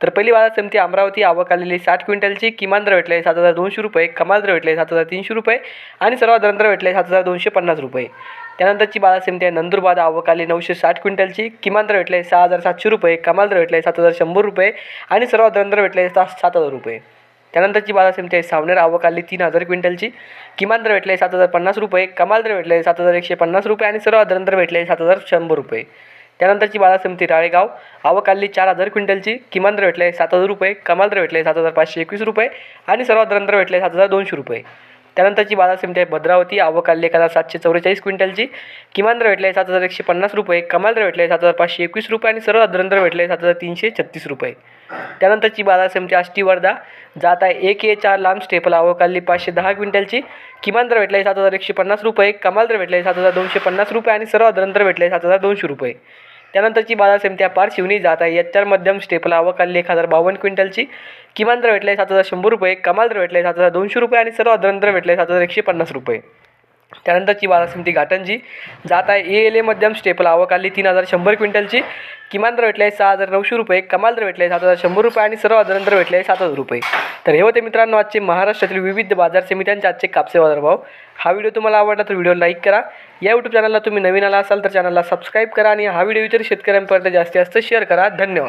तर पहिली बाजार समिती अमरावती आवक आलेली साठ क्विंटलची किमान दर भेटले सात हजार दोनशे रुपये कमाल दर भेटले सात हजार तीनशे रुपये आणि सर्वात दर भेटले सात हजार दोनशे पन्नास रुपये. त्यानंतरची बाजार समिती आहे नंदुरबाद आवक आली नऊशे साठ क्विंटलची किमान दर भेटले सहा हजार सातशे रुपये कमाल दर भेटले सात हजार शंभर रुपये आणि सर्वात दर भेटले सात सात हजार रुपये. त्यानंतरची बाजार समिती आहे सावनेर आवक आली तीन हजार क्विंटलची किमान दर भेटले सात हजार पन्नास रुपये कमाल दर भेटले सात हजार एकशे पन्नास रुपये आणि सर्वात दर भेटले सात हजार शंभर रुपये. त्यानंतरची बाजार समिती राळेगाव. आवक आली चार हजार क्विंटलची. किमान दर भेटले सात हजार रुपये. कमाल दर भेटले सात हजार पाचशे एकवीस रुपये. आणि सर्वात दर भेटले सात हजार दोनशे रुपये. त्यानंतरची बाजार समिती आहे भद्रावती. आवक आली एक हजार सातशे चौवेचाळीस क्विंटलची. किमान दर भेटले सात हजार एकशे पन्नास रुपये. कमाल दर भेटले सात हजार पाचशे एकवीस रुपये. आणि सर्वात दर भेटले सात हजार तीनशे छत्तीस रुपये. त्यानंतरची बाजार समिती आष्टी वर्धा. जात आहे एक ए चार लांब स्टेपल. आवक आली पाचशे दहा क्विंटलची. किमान दर भेटले सात हजार एकशे पन्नास रुपये. कमाल दर भेटले सात हजार दोनशे पन्नास रुपये. आणि सर्वात दर भेटले सात हजार दोनशे रुपये. त्यानंतरची बाजार समिती पार शिवनी जात आहे. एच चार मध्यम स्टेपला आवक आली एक हजार बावन्न क्विंटलची. किमान दर भेटले सात हजार शंभर रुपये कमाल दर भेटले सात हजार दोनशे रुपये आणि सर्व दर भेटले सात हजार एकशे पन्नास रुपये. त्यानंतरची बाजार समिती घाटंजी. जात आहे ए एल ए मध्यम स्टेपल आवक आली तीन हजार शंभर क्विंटलची. किमान दर भेटले सहा हजार नऊशे रुपये कमाल दर भेटले सात हजार शंभर रुपये आणि सर्व दर भेटले सात हजार रुपये. तर हे होते मित्रांनो आजचे महाराष्ट्रातील विविध बाजार समित्यांचे आजचे कापसे बाजारभाव हा व्हिडिओ तुम्हाला आवडला तर व्हिडिओ लाईक करा. या यूट्यूब चॅनलला तुम्ही नवीन आला असाल तर चॅनलला सबस्क्राईब करा आणि हा व्हिडिओ इतर शेतकऱ्यांपर्यंत जास्तीत जास्त शेअर करा. धन्यवाद.